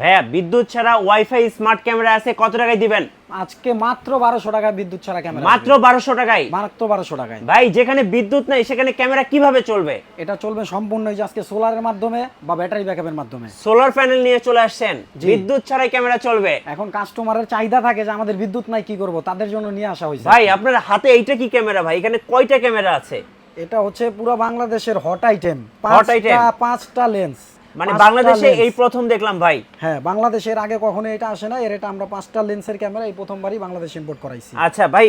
ভাইয়া বিদ্যুৎ ছাড়া ওয়াইফাই স্মার্ট ক্যামেরা আছে কত টাকায় দিবেন? আজকে মাত্র বারোশো টাকা বিদ্যুৎ ছাড়া ক্যামেরা মাত্র বারোশো টাকায়? মাত্র বারোশো টাকায়। ভাই যেখানে বিদ্যুৎ নেই সেখানে ক্যামেরা কীভাবে চলবে? এটা চলবে সম্পূর্ণ যে আজকে সোলারের মাধ্যমে বা ব্যাটারি ব্যাকআপের মাধ্যমে। সোলার প্যানেল নিয়ে চলে আসছেন। বিদ্যুৎ ছাড়াই ক্যামেরা চলবে। এখন কাস্টমারের চাহিদা থাকে যে আমাদের বিদ্যুৎ নাই কি করব? তাদের জন্য নিয়ে আসা হয়েছে। ভাই আপনার হাতে এইটা কি ক্যামেরা ভাই? এখানে কয়টা ক্যামেরা আছে? এটা হচ্ছে পুরো বাংলাদেশের হট আইটেম Hot item? পাঁচটা লেন্স মানে বাংলাদেশে এই প্রথম দেখলাম ভাই। হ্যাঁ বাংলাদেশের আগে কখনো এটা আসে না এর এটা আমরা পাঁচটা লেন্সের ক্যামেরা এই প্রথমবারই বাংলাদেশে ইম্পোর্ট করাইছি। আচ্ছা ভাই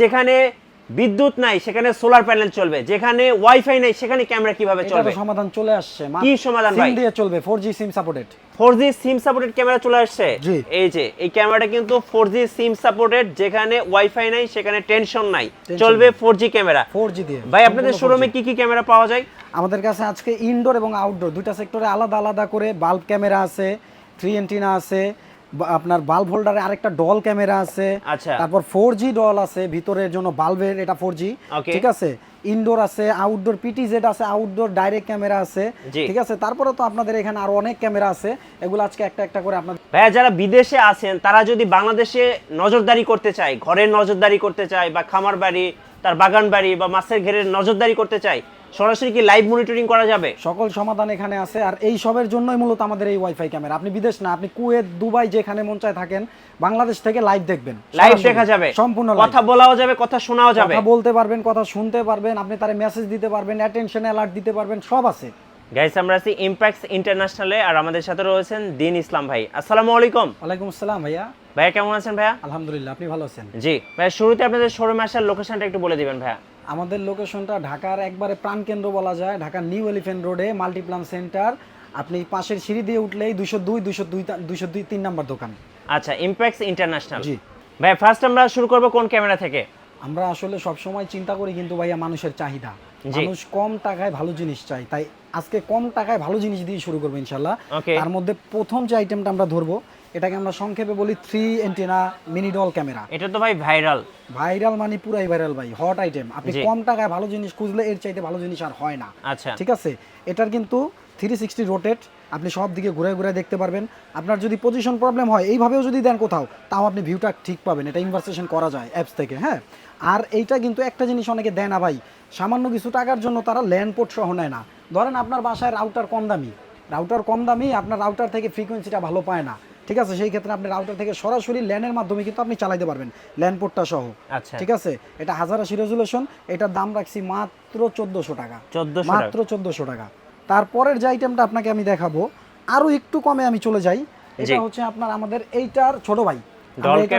যেখানে বিদ্যুৎ নাই সেখানে সোলার প্যানেল চলবে। যেখানে ওয়াইফাই নাই সেখানে ক্যামেরা কীভাবে চলবে? সমাধান চলে আসছে কি সমাধান ভাই? সিম দিয়ে চলবে 4G SIM supported four G SIM supported camera চলে আসছে। এই যে এই ক্যামেরাটা কিন্তু ফোর জি সিম সাপোর্টেড যেখানে ওয়াইফাই নাই সেখানে টেনশন নাই। চলবে ফোর জি ক্যামেরা 4G দিয়ে। ভাই আপনাদের 4G শোরুমে কি কি ক্যামেরা পাওয়া যায়? আমাদের কাছে আজকে ইনডোর এবং আউটডোর দুইটা সেক্টরে আলাদা আলাদা করে বাল্ব ক্যামেরা আছে থ্রি এন্টিনা আছে আপনার বাল্ব হোল্ডারে আরেকটা ডল ক্যামেরা আছে আচ্ছা। তারপর ফোর জি ডল আছে ভিতরের জন্য বাল্বের এটা ফোর জি ঠিক আছে? ইনডোর আছে আউটডোর পিটিজেড আছে আউটডোর ডাইরেক্ট ক্যামেরা আছে ঠিক আছে? তারপরে তো আপনাদের এখানে আরও অনেক ক্যামেরা আছে এগুলো আজকে একটা একটা করে আপনাদের ভাইয়া যারা বিদেশে আছেন তারা যদি বাংলাদেশে নজরদারি করতে চায় ঘরের নজরদারি করতে চায় বা খামার বাড়ি তার বাগান বাড়ি বা মাছের ঘেরের নজরদারি করতে চায় সরাসরি কি লাইভ মনিটরিং করা যাবে? সকল সমাধান এখানে আছে আর এই সবের জন্যই মূলত আমাদের এই ওয়াইফাই ক্যামেরা আপনি বিদেশ না আপনি কুয়েত দুবাই যেখানে মন চায় থাকেন বাংলাদেশ থেকে লাইভ দেখবেন। লাইভ দেখা যাবে। সম্পূর্ণ কথা বলাও যাবে কথা শোনাও যাবে। কথা বলতে পারবেন কথা শুনতে পারবেন আপনি তার মেসেজ দিতে পারবেন অ্যাটেনশন অ্যালার্ট দিতে পারবেন সব আছে। গাইস আমরা আছি ইম্প্যাক্টস ইন্টারন্যাশনালে আর আমাদের সাথে রয়েছেন দিন ইসলাম ভাই। আসসালামু আলাইকুম। ওয়ালাইকুম আসসালাম ভাইয়া। ভাইয়া কেমন আছেন ভাইয়া? আলহামদুলিল্লাহ আপনি ভালো আছেন? জি। ভাইয়া শুরুতে আপনাদের শোরুমে আসার লোকেশনটা একটু বলে দিবেন ভাইয়া। আমাদের লোকেশনটা ঢাকার একবারে প্রাণকেন্দ্র বলা যায় ঢাকার নিউ এলিফেন্ট রোডে মাল্টিপ্লান সেন্টার। আপনি পাশের সিঁড়ি দিয়ে উঠলেই দুশো দুই দুশো দুই দুশো দুই তিন নাম্বার দোকান। আচ্ছা ইম্প্যাক্টস ইন্টারন্যাশনাল জি। ভাই ফার্স্ট আমরা শুরু করব কোন ক্যামেরা থেকে? আমরা আসলে সব সময় চিন্তা করি কিন্তু ভাইয়া মানুষের চাহিদা। মানুষ কম টাকায় ভালো জিনিস চাই তাই আজকে কম টাকায় ভালো জিনিস দিয়ে শুরু করব ইনশাল্লাহ। তার মধ্যে প্রথম যে আইটেমটা আমরা ধরবো এটাকে আমরা সংক্ষেপে বলি three antenna mini doll camera এটা তো ভাই ভাইরাল ভাইরাল মানে পুরাই ভাইরাল ভাই হট আইটেম আপনি কম টাকায় ভালো জিনিস খুঁজলে এর চাইতে ভালো জিনিস আর হয় না। আচ্ছা। ঠিক আছে? এটার কিন্তু থ্রি সিক্সটি রোটেট আপনি সব দিকে ঘুরে ঘুরে দেখতে পারবেন। আপনার যদি পজিশন প্রবলেম হয় এইভাবেও যদি দেন কোথাও তাও আপনি ভিউটা ঠিক পাবেন। এটা ইনভার্সেশন করা যায় অ্যাপস থেকে হ্যাঁ? আর এইটা কিন্তু একটা জিনিস অনেকে দেয় না ভাই। সামান্য কিছু টাকার জন্য তারা ল্যান্ড পোর্ট সহ নেয় না। ধরেন আপনার বাসায় রাউটার কম দামি। রাউটার কম দামি আপনার রাউটার থেকে ফ্রিকোয়েন্সিটা ভালো পায় না। ঠিক আছে? সেই ক্ষেত্রে আপনি রাউটার থেকে সরাসরি ল্যানের মাধ্যমে কিন্তু আপনি চালাইতে পারবেন ল্যান্ড পোর্টটা সহ। আচ্ছা। ঠিক আছে? এটা হাজার আশি রেজুলেশন এটার দাম রাখছি মাত্র চোদ্দোশো টাকা। 1400 মাত্র চোদ্দোশো টাকা। তারপরের যে আইটেমটা আপনাকে আমি দেখাবো আরও একটু কমে আমি চলে যাই। এটা হচ্ছে আপনার আমাদের এইটার ছোট ভাই।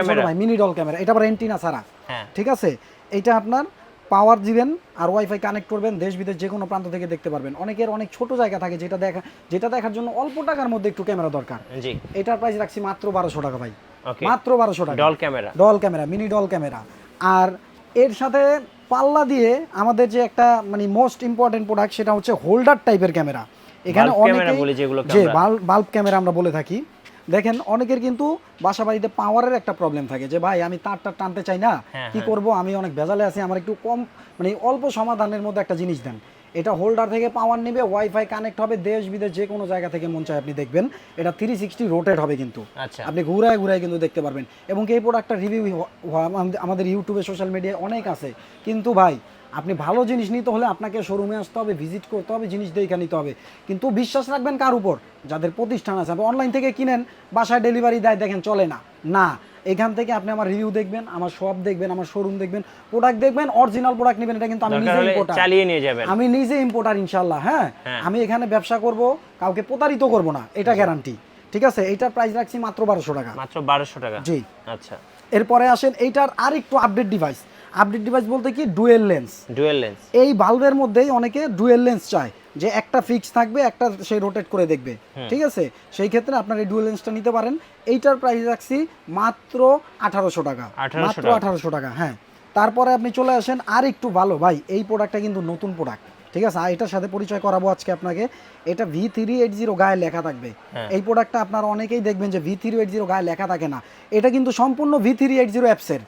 ছোট ভাই মিনি ডল ক্যামেরা এটা আবার এন্টিনা ছাড়া হ্যাঁ। ঠিক আছে? এইটা আপনার পাওয়ার দিবেন আর ওয়াইফাই কানেক্ট করবেন দেশ বিদেশ যে কোনো প্রান্ত থেকে দেখতে পারবেন। অনেকের অনেক ছোট জায়গা থাকে যেটা দেখা যেটা দেখার জন্য অল্প টাকার মধ্যে একটু ক্যামেরা দরকার। জি। এটার প্রাইস রাখছি মাত্র বারোশো টাকা ভাই। মাত্র বারোশো টাকা। Doll camera doll camera mini doll camera আর এর সাথে পাল্লা দিয়ে আমাদের যে একটা মানে মোস্ট ইম্পর্টেন্ট প্রোডাক্ট সেটা হচ্ছে হোল্ডার টাইপের ক্যামেরা এখানে অনেকে যে বাল্ব ক্যামেরা আমরা বলে থাকি। দেখেন অনেকের কিন্তু বাসা বাড়িতে পাওয়ারের একটা প্রবলেম থাকে যে ভাই আমি তারটা টানতে চাই না হ্যাঁ, কি হ্যাঁ। করব? আমি অনেক ভেজালে আছি আমার একটু কম মানে অল্প সমাধানের মধ্যে একটা জিনিস দেন। এটা হোল্ডার থেকে পাওয়ার নেবে ওয়াইফাই কানেক্ট হবে দেশ বিদেশ যে কোনো জায়গা থেকে মন চায় আপনি দেখবেন এটা থ্রি সিক্সটি রোটেট হবে কিন্তু। আচ্ছা। আপনি ঘুরায় ঘুরায় কিন্তু দেখতে পারবেন। এবং এই প্রোডাক্টটা রিভিউ আমাদের ইউটিউবে সোশ্যাল মিডিয়ায় অনেক আছে। কিন্তু ভাই আপনি ভালো জিনিস নিতে হলে আপনাকে শোরুমে আসতে হবে ভিজিট করতে হবে জিনিস দেখে নিতে হবে। কিন্তু বিশ্বাস রাখবেন কার উপর? যাদের প্রতিষ্ঠান আছে। আপনি অনলাইন থেকে কিনেন বাসায় ডেলিভারি দেয় দেখেন চলে না। না এখান থেকে আপনি আমার রিভিউ দেখবেন আমার শপ দেখবেন আমার শোরুম দেখবেন প্রোডাক্ট দেখবেন অরিজিনাল প্রোডাক্ট নেবেন এটা কিন্তু আমি নিজে ইম্পোর্টার চালিয়ে নিয়ে যাবেন। আমি নিজে ইম্পোর্টার ইনশাল্লাহ হ্যাঁ? হ্যাঁ। আমি এখানে ব্যবসা করব কাউকে প্রতারিত করব না এটা গ্যারান্টি ঠিক আছে? এইটার প্রাইস রাখছি মাত্র বারোশো টাকা। মাত্র বারোশো টাকা? জি। আচ্ছা। এরপরে আসেন এইটার আরেকটু আপডেট ডিভাইস আপডেট ডিভাইস বলতে কি? Dual lens. Dual lens. এই বাল্বের মধ্যেই অনেকে ডুয়েল লেন্স চায় যে একটা ফিক্স থাকবে একটা সেই রোটেট করে দেখবে। ঠিক আছে? সেই ক্ষেত্রে আপনার এই ডুয়েল লেন্সটা নিতে পারেন। এইটার প্রাইস রাখছি মাত্র আঠারোশো টাকা। মাত্র আঠারোশো টাকা হ্যাঁ। তারপরে আপনি চলে আসেন আর একটু ভালো। ভাই এই প্রোডাক্টটা কিন্তু নতুন প্রোডাক্ট ঠিক আছে? আর এটার সাথে পরিচয় করাবো আজকে আপনাকে। এটা ভি থ্রি এইট জিরো গায়ে লেখা থাকবে। হ্যাঁ। এই প্রোডাক্টটা আপনারা অনেকেই দেখবেন যে ভি থ্রি এইট জিরো গায়ে লেখা থাকে না। এটা কিন্তু সম্পূর্ণ ভি থ্রি এইট জিরো অ্যাপসের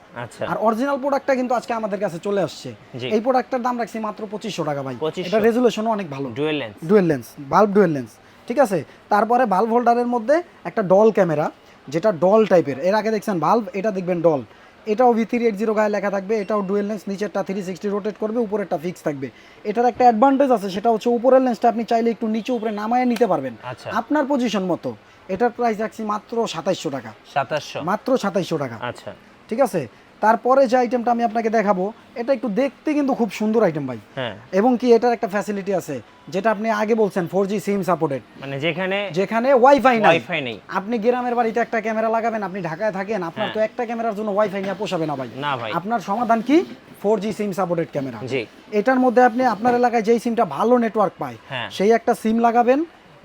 আর অরিজিনাল প্রোডাক্টটা কিন্তু আজকে আমাদের কাছে চলে আসছে। এই প্রোডাক্টটার দাম রাখছি মাত্র পঁচিশশো টাকা ভাই। 2500 এটা রেজুলেশনও অনেক ভালো। Dual lens dual lens bulb dual lens ঠিক আছে? তারপরে বাল্ব হোল্ডারের মধ্যে একটা ডল ক্যামেরা যেটা ডল টাইপের এর। আগে দেখছেন বাল্ব এটা দেখবেন ডল এটাও ভি থ্রি এইট জিরো গায়ে লেখা থাকবে এটাও ডুয়েল লেন্স নিচেরটা থ্রি সিক্সটি রোটেট করবে উপরেরটা ফিক্স থাকবে। এটার একটা অ্যাডভান্টেজ আছে সেটা হচ্ছে উপরের লেন্সটা আপনি চাইলে একটু নিচে উপরে নামায় নিতে পারবেন। আচ্ছা। আপনার পজিশন মতো। এটার প্রাইস রাখছি মাত্র সাতাইশশো টাকা। সাতাশশো মাত্র সাতাইশশো টাকা। আচ্ছা। ঠিক আছে? তারপরে যে আইটেমটা আমি আপনাকে দেখাবো এটা একটু দেখতে কিন্তু খুব সুন্দর আইটেম ভাই। হ্যাঁ। এবং কি এটার একটা ফ্যাসিলিটি আছে যেটা আপনি আগে বলছেন ফোর জি সিম সাপোর্টেড মানে যেখানে যেখানে ওয়াইফাই নাই। ওয়াইফাই নেই। আপনি গ্রামের বাড়িতে একটা ক্যামেরা লাগাবেন আপনি ঢাকায় থাকেন আপনার তো একটা ক্যামেরার জন্য ওয়াইফাই নিয়ে পোষাবে না ভাই। না ভাই। আপনার সমাধান কি? Four G SIM supported camera. জি। এটার মধ্যে আপনি আপনার এলাকায় যেই সিমটা ভালো নেটওয়ার্ক পায় হ্যাঁ। সেই একটা সিম লাগাবেন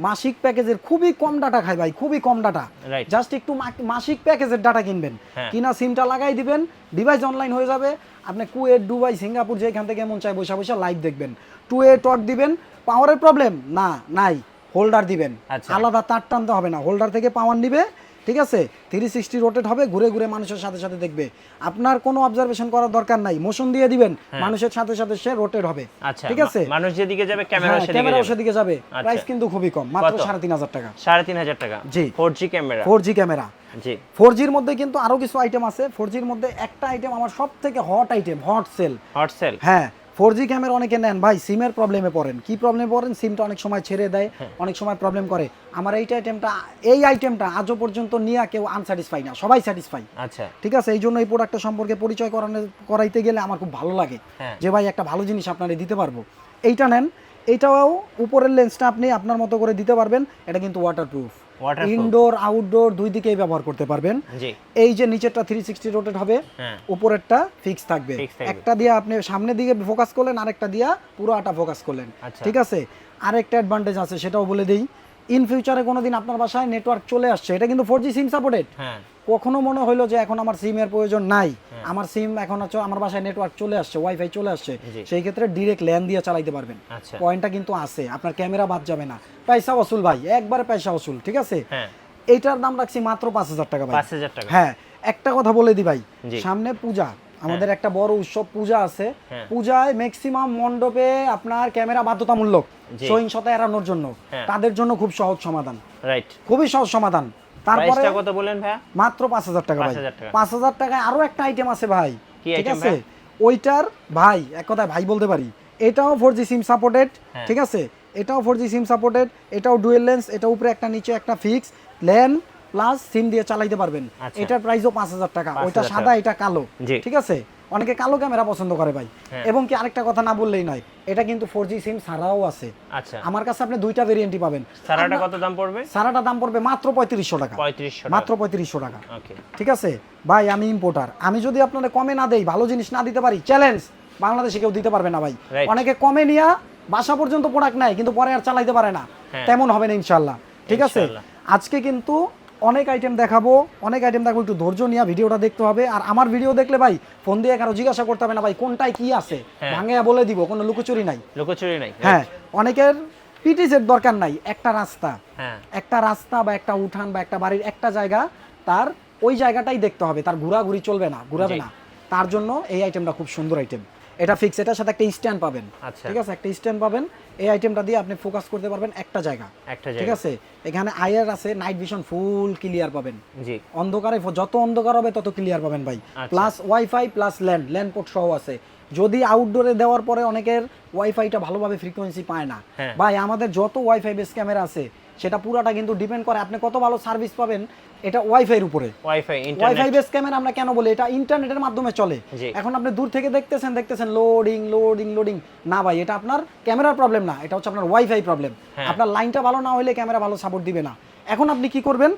মাসিক প্যাকেজের খুবই কম ডাটা খায় ভাই খুবই কম ডাটা। জাস্ট একটু মাসিক প্যাকেজের ডাটা কিনবেন। হ্যাঁ। কিনা সিমটা লাগাই দিবেন ডিভাইস অনলাইন হয়ে যাবে। আপনি কুয়েট দুবাই সিঙ্গাপুর যেখান থেকে মন চায় বসে বসে লাইভ দেখবেন। টু এ টক দিবেন পাওয়ারের প্রবলেম না নাই। হোল্ডার দিবেন। আচ্ছা। আলাদা তার টানতে হবে না। হোল্ডার থেকে পাওয়ার নিবে ঠিক আছে? থ্রি সিক্সটি রোটেট হবে ঘুরে ঘুরে মানুষের সাথে সাথে দেখবে। আপনার কোনো অবজারভেশন করার দরকার নাই। মোশন দিয়ে দিবেন মানুষের সাথে সাথে সে রোটেট হবে। আচ্ছা ঠিক আছে? মানুষ যেদিকে যাবে ক্যামেরা হ্যাঁ, সেদিকে যাবে। যাবে। আচ্ছা। প্রাইস কিন্তু খুবই কম মাত্র সাড়ে তিন হাজার টাকা। সাড়ে তিন হাজার টাকা? জি। Four G camera four G camera জি। ফোর জির মধ্যে কিন্তু আরও কিছু আইটেম আছে। ফোর জির মধ্যে একটা আইটেম আমার সব থেকে hot item hot sale hot sale হ্যাঁ ফোর জি ক্যামেরা অনেকে নেন। ভাই সিমের প্রবলেমে পড়েন। কি প্রবলেমে পড়েন? সিমটা অনেক সময় ছেড়ে দেয় হ্যাঁ। অনেক সময় প্রবলেম করে। আমার এইটা আইটেমটা এই আইটেমটা আজও পর্যন্ত নিয়ে কেউ আনস্যাটিসফাই না। সবাই স্যাটিসফাই আচ্ছা। ঠিক আছে? এই জন্য এই প্রোডাক্টটা সম্পর্কে পরিচয় করানো করাইতে গেলে আমার খুব ভালো লাগে হ্যাঁ। যে ভাই একটা ভালো জিনিস আপনারে দিতে পারব। এইটা নেন। এইটাও উপরের লেন্সটা আপনি আপনার মতো করে দিতে পারবেন। এটা কিন্তু ওয়াটারপ্রুফ। ইনডোর আউটডোর দুই দিকেই ব্যবহার করতে পারবেন। এই যে নিচেরটা থ্রি সিক্সটি রোটেট হবে হ্যাঁ। উপরেরটা ফিক্স থাকবে। একটা দিয়ে আপনি সামনের দিকে ফোকাস করলেন আরেকটা দিয়া পুরোটা ফোকাস করলেন। আচ্ছা। ঠিক আছে? আরেকটা অ্যাডভান্টেজ আছে সেটাও বলে দিই। ইন ফিউচারে কোনোদিন আপনার বাসায় নেটওয়ার্ক চলে আসছে এটা কিন্তু ফোর জি সিম সাপোর্টেড হ্যাঁ। কখনো মনে হইল যে এখন আমার সিমের প্রয়োজন নাই। আমার সিম এখন হচ্ছে আমার বাসায় নেটওয়ার্ক চলে আসছে ওয়াইফাই চলে আসছে সেই ক্ষেত্রে ডিরেক্ট ল্যান দিয়ে চালাইতে পারবেন। আচ্ছা। পয়েন্টটা কিন্তু আছে আপনার ক্যামেরা বাদ যাবে না। পয়সা ওসুল ভাই একবারে পয়সা ওসুল ঠিক আছে? হ্যাঁ। এইটার দাম রাখছি মাত্র পাঁচ হাজার টাকা ভাই। পাঁচ হাজার টাকা। হ্যাঁ একটা কথা বলে দি ভাই। সামনে পূজা আমাদের একটা বড় উৎসব পূজা আছে। হ্যাঁ। পূজায় ম্যাক্সিমাম মণ্ডপে আপনার ক্যামেরা বাধ্যতামূলক সহিংসতা এড়ানোর জন্য। হ্যাঁ। তাদের জন্য খুব সহজ সমাধান। রাইট খুবই সহজ সমাধান। তারপরে কত বলেন ভাইয়া? মাত্র পাঁচ হাজার টাকা ভাই। পাঁচ হাজার টাকায় আরও একটা আইটেম আছে ভাই। ঠিক আছে? ওইটার ভাই এক কথায় ভাই বলতে পারি। এটাও ফোর জি সিম সাপোর্টেড হ্যাঁ। ঠিক আছে? এটাও ফোর জি সিম সাপোর্টেড এটাও ডুয়েল লেন্স এটা উপরে একটা নিচে একটা ফিক্স লেন প্লাস সিম দিয়ে চালাইতে পারবেন। আচ্ছা। এটার প্রাইসও পাঁচ হাজার টাকা। ওইটা সাদা এটা কালো। ঠিক আছে? অনেকে কালো ক্যামেরা পছন্দ করে ভাই। হ্যাঁ। এবং কি আরেকটা কথা না বললেই নয় এটা কিন্তু ফোর জি সিম ছাড়াও আছে। আচ্ছা। আমার কাছে আপনি দুইটা ভেরিয়েন্টই পাবেন। সারাটা কত দাম পড়বে? সারাটা দাম পড়বে মাত্র পঁয়ত্রিশশো টাকা। মাত্র পঁয়ত্রিশশো টাকা। ঠিক আছে? ভাই আমি ইম্পোর্টার আমি যদি আপনাদের কমে না দেই ভালো জিনিস না দিতে পারি চ্যালেঞ্জ বাংলাদেশে কেউ দিতে পারবে না ভাই। অনেকে কমে নিয়া বাসা পর্যন্ত প্রোডাক্ট নেয় কিন্তু পরে আর চালাইতে পারে না। হ্যাঁ। তেমন হবে না ইনশাল্লাহ ঠিক আছে? আজকে কিন্তু অনেক আইটেম দেখাবো অনেক আইটেম দেখাবো একটু ধৈর্য নিয়ে ভিডিওটা দেখতে হবে। আর আমার ভিডিও দেখলে ভাই ফোন দিয়ে কারও জিজ্ঞাসা করতে হবে না ভাই কোনটায় কি আছে? হ্যাঁ। ভাঙে বলে দিব কোনো লুকোচুরি নাই। লুকোচুরি নাই হ্যাঁ অনেকের পিটিসের দরকার নাই একটা রাস্তা। হ্যাঁ। একটা রাস্তা বা একটা উঠান বা একটা বাড়ির একটা জায়গা তার ওই জায়গাটাই দেখতে হবে তার ঘোরাঘুরি চলবে না ঘুরাবে না। তার জন্য এই আইটেমটা খুব সুন্দর আইটেম এটা ফিক্স এটার সাথে একটা স্ট্যান্ড পাবেন। আচ্ছা। ঠিক আছে? একটা স্ট্যান্ড পাবেন। এই আইটেমটা দিয়ে আপনি ফোকাস করতে পারবেন একটা জায়গা। একটা ঠিক আছে? এখানে আইআর আছে নাইট ভিশন ফুল ক্লিয়ার পাবেন। জি। অন্ধকারে যত অন্ধকার হবে তত ক্লিয়ার পাবেন ভাই। Plus wifi plus land land port সহ আছে। যদি আউটডোরে দেওয়ার পরে অনেকের ওয়াইফাইটা ভালোভাবে ফ্রিকোয়েন্সি পায় না। হ্যাঁ। ভাই আমাদের যত ওয়াইফাই বেস ক্যামেরা আছে সেটা পুরাটা কিন্তু ডিপেন্ড করে আপনি কত ভালো সার্ভিস পাবেন এটা ওয়াইফাইয়ের উপরে। ওয়াইফাই ওয়াইফাই বেস ক্যামেরা আমরা কেন বলি? এটা ইন্টারনেটের মাধ্যমে চলে। এখন আপনি দূর থেকে দেখতেছেন দেখতেছেন লোডিং লোডিং লোডিং না ভাই এটা আপনার ক্যামেরার প্রবলেম না এটা হচ্ছে আপনার ওয়াইফাই প্রবলেম হ্যাঁ। আপনার লাইনটা ভালো না হলে ক্যামেরা ভালো সাপোর্ট দিবে না। এখন আপনি কি করবেন?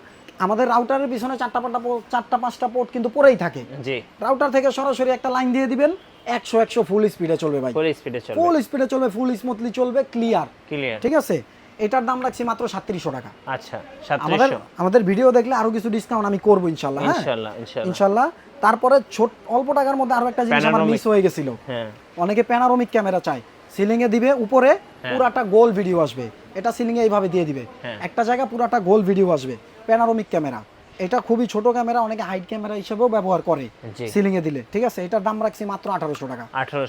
আমাদের রাউটারের পিছনে চারটা পাঁচটা চারটা পাঁচটা পোর্ট কিন্তু পড়েই থাকে। জি। রাউটার থেকে সরাসরি একটা লাইন দিয়ে দিবেন একশো একশো ফুল স্পিডে চলবে ভাই। ফুল স্পিডে চলবে। ফুল স্পিডে চলবে ফুল স্মুথলি চলবে ক্লিয়ার ক্লিয়ার ঠিক আছে? এটার দাম রাখছি মাত্র সাতত্রিশশো টাকা। আচ্ছা আমাদের আমাদের ভিডিও দেখলে আরও কিছু ডিসকাউন্ট আমি করব ইনশাল্লাহ হ্যাঁ? ইনশাল্লাহ ইনশাল্লাহ তারপরে ছোট অল্প টাকার মধ্যে আরও একটা জিনিস আমার মিস হয়ে গেছিল। হ্যাঁ। অনেকে প্যানারোমিক ক্যামেরা চায়। সিলিং এ দিবে উপরে হ্যাঁ। পুরাটা গোল ভিডিও আসবে। এটা সিলিং এ এইভাবে দিয়ে দিবে। একটা জায়গা পুরাটা গোল ভিডিও আসবে। প্যানারোমিক ক্যামেরা এটা খুবই ছোট ক্যামেরা অনেকে হাইট ক্যামেরা হিসেবেও ব্যবহার করে সিলিং এ দিলে। ঠিক আছে? এটার দাম রাখছি মাত্র আঠারোশো টাকা।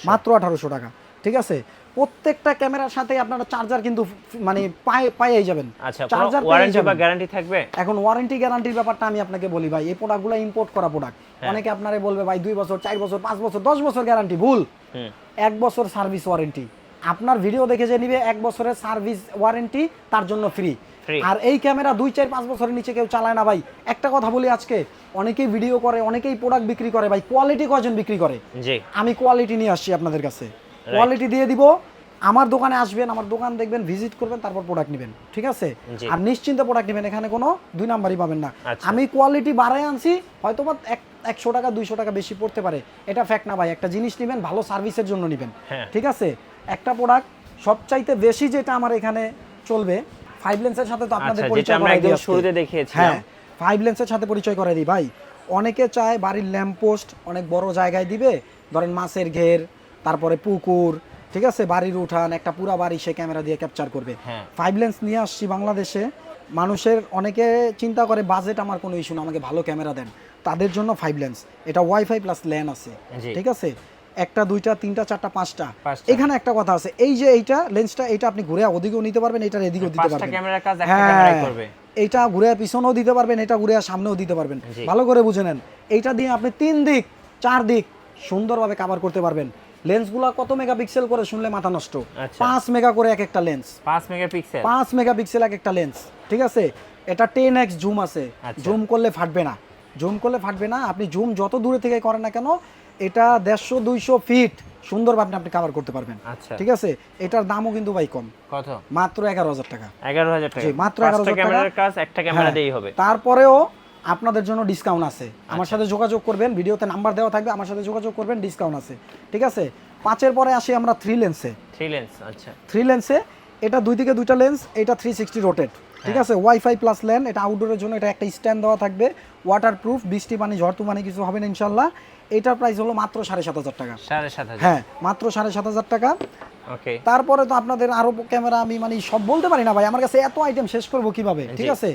মাত্র আঠারোশো টাকা। ঠিক আছে? প্রত্যেকটা ক্যামেরার সাথে আপনারা চার্জার কিন্তু মানে পায়ে পাইয়েই যাবেন। আচ্ছা চার্জার ওয়ারেন্টি বা গ্যারান্টি থাকবে? এখন ওয়ারেন্টি গ্যারান্টির ব্যাপারটা আমি আপনাকে বলি ভাই এই প্রোডাক্টগুলো ইম্পোর্ট করা প্রোডাক্ট হ্যাঁ। অনেকে আপনারে বলবে ভাই দুই বছর চার বছর পাঁচ বছর দশ বছর গ্যারান্টি ভুল। এক বছর সার্ভিস ওয়ারেন্টি আপনার ভিডিও দেখে যে নিবে এক বছরের সার্ভিস ওয়ারেন্টি তার জন্য ফ্রি আর এই ক্যামেরা দুই চার পাঁচ বছরের নিচে কেউ চালায় না ভাই। একটা কথা বলি আজকে অনেকেই ভিডিও করে অনেকেই প্রোডাক্ট বিক্রি করে ভাই কোয়ালিটি কজন বিক্রি করে? জি। আমি কোয়ালিটি নিয়ে আসছি আপনাদের কাছে। কোয়ালিটি দিয়ে দিব। আমার দোকানে আসবেন আমার দোকান দেখবেন ভিজিট করবেন তারপর প্রোডাক্ট নেবেন। ঠিক আছে? আর নিশ্চিন্তে প্রোডাক্ট নেবেন এখানে কোনো দুই নাম্বারই পাবেন না। আচ্ছা। আমি কোয়ালিটি বাড়াই আনছি হয়তো বা এক একশো টাকা দুইশো টাকা বেশি পড়তে পারে। এটা ফ্যাক্ট না ভাই একটা জিনিস নেবেন ভালো সার্ভিসের জন্য নেবেন। হ্যাঁ। ঠিক আছে? একটা প্রোডাক্ট সবচাইতে বেশি যেটা আমার এখানে চলবে ফাইভ লেন্সের সাথে তো আপনাদের আচ্ছা পরিচয় করাই দিই শুরুতে দেখিয়েছিলাম। হ্যাঁ ফাইভ লেন্সের সাথে পরিচয় করাই দিই ভাই। অনেকে চায় বাড়ির ল্যাম্প পোস্ট অনেক বড় জায়গায় দিবে ধরেন মাছের ঘের তারপরে পুকুর ঠিক আছে? বাড়ির উঠান একটা পুরা বাড়ি সে ক্যামেরা দিয়ে ক্যাপচার করবে। হ্যাঁ। ফাইভ লেন্স নিয়ে আসছি বাংলাদেশে। মানুষের অনেকে চিন্তা করে বাজেট আমার কোনো ইস্যু না আমাকে ভালো ক্যামেরা দেন। তাদের জন্য ফাইভ লেন্স এটা ওয়াইফাই প্লাস ল্যান আছে ঠিক আছে? একটা দুইটা তিনটা চারটা পাঁচটা। এখানে একটা কথা আছে এই যে এইটা লেন্সটা এটা আপনি ঘুরে ওদিকেও নিতে পারবেন এটার এদিকেও দিতে পারবেন। ক্যামেরার কাজ একটা ক্যামেরাই করবে। এইটা ঘুরে পিছনেও দিতে পারবেন এটা ঘুরে সামনেও দিতে পারবেন। ভালো করে বুঝে নেন। এইটা দিয়ে আপনি তিন দিক চার দিক সুন্দরভাবে কভার করতে পারবেন। লেন্সগুলো কত মেগাপিক্সেল করে শুনলে মাথা নষ্ট? আচ্ছা। পাঁচ মেগা করে এক একটা লেন্স। পাঁচ মেগাপিক্সেল? পাঁচ মেগাপিক্সেল এক একটা লেন্স ঠিক আছে? এটা টেন এক্স জুম আছে। আচ্ছা। জুম করলে ফাটবে না। জুম করলে ফাটবে না। আপনি জুম যত দূরে থেকে করেন না কেন এটা দেড়শো দুইশো ফিট সুন্দরভাবে আপনি কভার করতে পারবেন। আচ্ছা। ঠিক আছে? এটার দামও কিন্তু ভাই কম। কত? মাত্র এগারো হাজার টাকা। এগারো হাজার টাকা। মাত্র পাঁচটা 11,000 টাকা। হ্যাঁ। তারপরেও আপনাদের জন্য ডিসকাউন্ট আছে। আমার আচ্ছা। সাথে যোগাযোগ করবেন ভিডিওতে নাম্বার দেওয়া থাকবে আমার সাথে যোগাযোগ করবেন ডিসকাউন্ট আছে। ঠিক আছে? পাঁচের পরে আসি আমরা থ্রি লেন্সে থ্রি লেন্স আচ্ছা। থ্রি লেন্সে এটা দুই থেকে দুইটা লেন্স এটা থ্রি সিক্সটি রোটেট ঠিক হ্যাঁ। আছে? ওয়াইফাই প্লাস লেন এটা আউটডোরের জন্য এটা একটা স্ট্যান্ড দেওয়া থাকবে। ওয়াটার প্রুফ বৃষ্টি পানি ঝড় তুমানি কিছু হবে না ইনশাল্লাহ। এটার প্রাইস হলো মাত্র সাড়ে সাত হাজার টাকা। সাড়ে সাত হাজার। হ্যাঁ মাত্র সাড়ে সাত হাজার টাকা। ওকে তারপরে তো আপনাদের আরও ক্যামেরা আমি মানে সব বলতে পারি না ভাই আমার কাছে এত আইটেম শেষ করব কীভাবে? ঠিক আছে?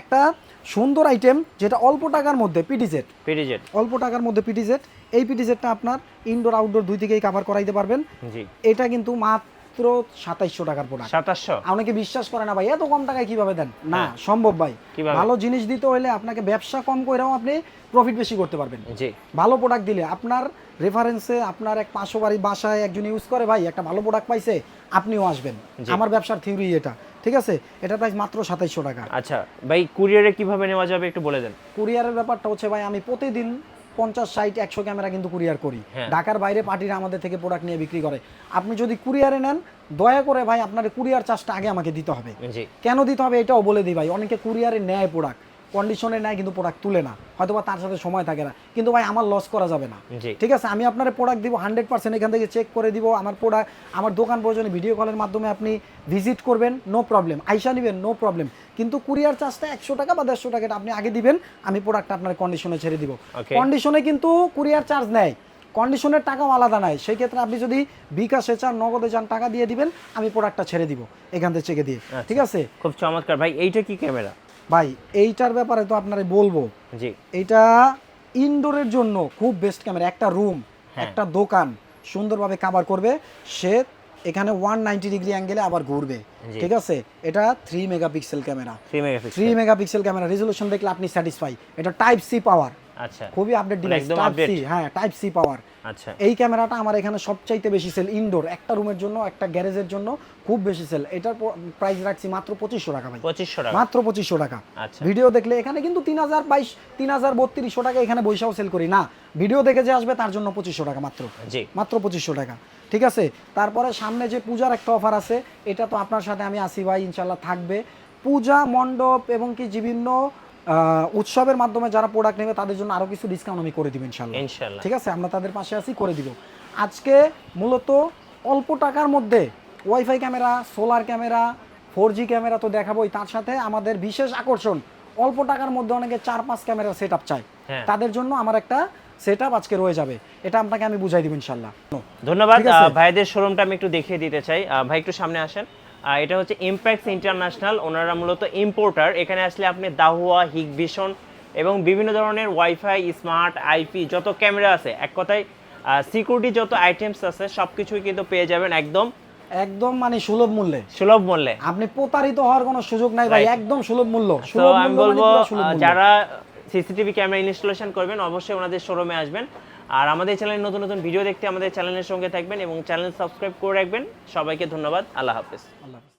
একটা সুন্দর আইটেম যেটা অল্প টাকার মধ্যে পিটিজেড পিডিজেট অল্প টাকার মধ্যে পিটিজেড এই পিটিজেডটা আপনার ইনডোর আউটডোর দুই থেকেই কভার করাইতে পারবেন। জি। এটা কিন্তু মাত্র সাতাইশশো টাকার প্রোডাক্ট সাতাশশো? অনেকে বিশ্বাস করে না ভাই? এত কম টাকায় কীভাবে দেন? না হ্যাঁ। সম্ভব ভাই। ভালো জিনিস দিতে হলে আপনাকে ব্যবসা কম করেও আপনি প্রফিট বেশি করতে পারবেন। জি। ভালো প্রোডাক্ট দিলে আপনার রেফারেন্সে আপনার এক পাঁচশো বাড়ি বাসায় একজন ইউজ করে ভাই একটা ভালো প্রোডাক্ট পাইছে আপনিও আসবেন। আমার ব্যবসার থিওরি এটা। ঠিক আছে? এটা প্রাইস মাত্র সাতাইশশো টাকা। আচ্ছা ভাই কুরিয়ারে কীভাবে নেওয়া যাবে একটু বলে দেন? কুরিয়ারের ব্যাপারটা হচ্ছে ভাই আমি প্রতিদিন পঞ্চাশ ষাট একশো ক্যামেরা কিন্তু কুরিয়ার করি। হ্যাঁ। ঢাকার বাইরে পার্টিরা আমাদের থেকে প্রোডাক্ট নিয়ে বিক্রি করে। আপনি যদি কুরিয়ারে নেন দয়া করে ভাই আপনার কুরিয়ার চার্জটা আগে আমাকে দিতে হবে। কেন দিতে হবে এটাও বলে দিই ভাই অনেকে কুরিয়ারে নেয় প্রোডাক্ট কন্ডিশনে নেয় কিন্তু প্রোডাক্ট তুলে না। হয়তো বা তার সাথে সময় থাকে না। কিন্তু ভাই আমার লস করা যাবে না। ঠিক আছে? আমি আপনার প্রোডাক্ট দিব হান্ড্রেড পার্সেন্ট এখান থেকে চেক করে দিব। আমার প্রোডাক্ট আমার দোকান প্রয়োজনে ভিডিও কলের মাধ্যমে আপনি ভিজিট করবেন নো প্রবলেম আইসা নেবেন নো প্রবলেম কিন্তু কুরিয়ার চার্জটা একশো টাকা বা দেড়শো টাকাটা আপনি আগে দিবেন আমি প্রোডাক্টটা আপনার কন্ডিশনে ছেড়ে দিব। কন্ডিশনে কিন্তু কুরিয়ার চার্জ নেয়। কন্ডিশনের টাকাও আলাদা নাই সেই ক্ষেত্রে আপনি যদি বিকাশে চান নগদে চান টাকা দিয়ে দিবেন আমি প্রোডাক্টটা ছেড়ে দিব এখান থেকে চেকে দিয়ে। আচ্ছা। ঠিক আছে? খুব চমৎকার। ভাই এইটা কি ক্যামেরা ভাই এইটার ব্যাপারে তো আপনারে বলব। জি। এটা ইনডোরের জন্য খুব বেস্ট ক্যামেরা একটা রুম হ্যাঁ। একটা দোকান সুন্দরভাবে কাভার করবে। সে এখানে ওয়ান নাইনটি ডিগ্রি অ্যাঙ্গেলে আবার ঘুরবে। ঠিক আছে? এটা three megapixel camera three megapixel three megapixel camera resolution দেখলে আপনি স্যাটিসফাই এটা টাইপ সি পাওয়ার আচ্ছা। খুবই আপডেট ডিভাইস টাইপ সি হ্যাঁ টাইপ সি পাওয়ার আচ্ছা। এই ক্যামেরাটা আমার এখানে সবচাইতে বেশি সেল ইনডোর একটা রুমের জন্য একটা গ্যারেজের জন্য খুব বেশি সেল এটার প্রাইস রাখছি মাত্র পঁচিশশো টাকা ভাই। পঁচিশশো টাকা। মাত্র পঁচিশশো টাকা। আচ্ছা। ভিডিও দেখলে এখানে কিন্তু তিন হাজার বাইশ তিন হাজার বত্রিশশো টাকা এখানে বৈশাও সেল করি। না ভিডিও দেখে যে আসবে তার জন্য পঁচিশশো টাকা মাত্র। জি। মাত্র পঁচিশশো টাকা। ঠিক আছে? তারপরে সামনে যে পূজার একটা অফার আছে এটা তো আপনার সাথে আমি আসি ভাই ইনশাল্লাহ থাকবে। পূজা মণ্ডপ এবং কি বিভিন্ন উৎসবের মাধ্যমে যারা প্রোডাক্ট নেবে তাদের জন্য আরও কিছু ডিসকাউন্ট আমি করে দিব ইনশাল্লাহ ইনশাল্লাহ ঠিক আছে? আমরা তাদের পাশে আছি করে দিব। আজকে মূলত অল্প টাকার মধ্যে wifi camera solar camera four G camera তো দেখাবোই। তার সাথে আমাদের বিশেষ আকর্ষণ অল্প টাকার মধ্যে অনেকে চার পাঁচ ক্যামেরা সেট আপ চায়। হ্যাঁ। তাদের জন্য আমার একটা সেট আপ আজকে রয়ে যাবে। এটা আপনাকে আমি বুঝাই দিব ইনশাল্লাহ ধন্যবাদ। ভাইদের শোরুমটা আমি একটু দেখিয়ে দিতে চাই। ভাই একটু সামনে আসেন। এটা হচ্ছে ইম্প্যাক্স ইন্টারন্যাশনাল ওনারা মূলত ইম্পোর্টার এখানে আসলে আপনি দাহুয়া হিগভিশন এবং বিভিন্ন ধরনের ওয়াইফাই স্মার্ট আইপি যত ক্যামেরা আছে এক কথায় সিকিউরিটি যত আইটেমস আছে সব কিছুই কিন্তু পেয়ে যাবেন একদম একদম মানে সুলভ মূল্যে। সুলভ মূল্যে। আপনি প্রতারিত হওয়ার কোনো সুযোগ নাই ভাই একদম সুলভ মূল্য। সুলভ আমি মূল্য মানে বলব। যারা সিসিটিভি ক্যামেরা ইনস্টলেশন করবেন অবশ্যই ওনাদের শোরুমে আসবেন। আর আমাদের চ্যানেলে নতুন নতুন ভিডিও দেখতে আমাদের চ্যানেলের সঙ্গে থাকবেন এবং চ্যানেল সাবস্ক্রাইব করে রাখবেন। সবাইকে ধন্যবাদ। আল্লাহ হাফেজ। আল্লাহ।